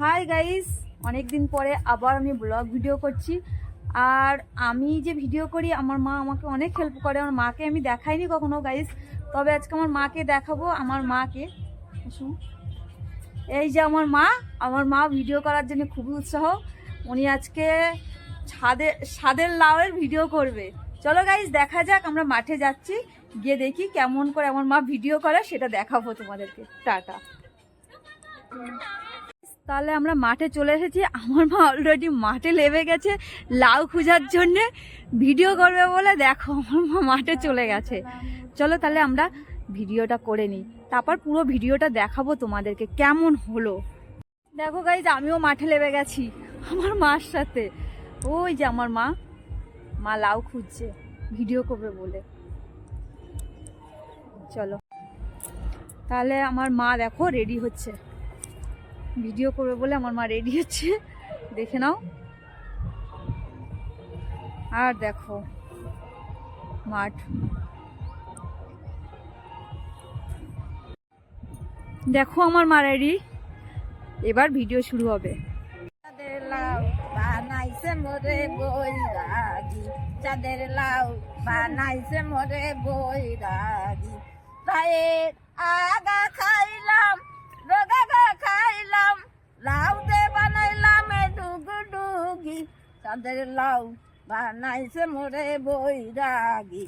Hi guys অনেক দিন পরে আবার আমি ব্লগ ভিডিও করছি। আর আমি যে ভিডিও করি, আমার মা আমাকে অনেক হেল্প করে। আমার মাকে আমি দেখাইনি কখনো গাইস তবে আজকে আমার মাকে দেখাবো, আমার মাকে। এই যে আমার মা আমার মা ভিডিও করার জন্য খুবই উৎসাহ। উনি আজকে ছাদে, ছাদের লাউয়ের ভিডিও করবে। চলো গাইস দেখা যাক, আমরা মাঠে যাচ্ছি। গিয়ে দেখি কেমন করে আমার মা ভিডিও করে, সেটা দেখাবো তোমাদেরকে। টাটা। তাহলে আমরা মাঠে চলে এসেছি। আমার মা অলরেডি মাঠে লেবে গেছে লাউ খোঁজার জন্যে। ভিডিও করবে বলে দেখো, আমার মা মাঠে চলে গেছে। চলো তাহলে আমরা ভিডিওটা করে নিই। তারপর পুরো ভিডিওটা দেখাবো তোমাদেরকে কেমন হলো। দেখো গাইজ আমিও মাঠে লেবে গেছি আমার মার সাথে। ওই যে আমার মা মা লাউ খুঁজছে, ভিডিও করবে বলে। চলো। তাহলে আমার মা দেখো রেডি হচ্ছে। ভিডিও করবে বলে আমার মা রেডি হচ্ছে। দেখে নাও। আর দেখো, মাঠ। দেখো আমার মা রেডি এবার ভিডিও শুরু হবে। চাঁদের লাউ বানাইছে মোরে বৈরাগী। চাঁদের লাউ বানাইছে মোরে বৈরাগী। চাঁদের লাউ বানাইছে মোরে বৈরাগী।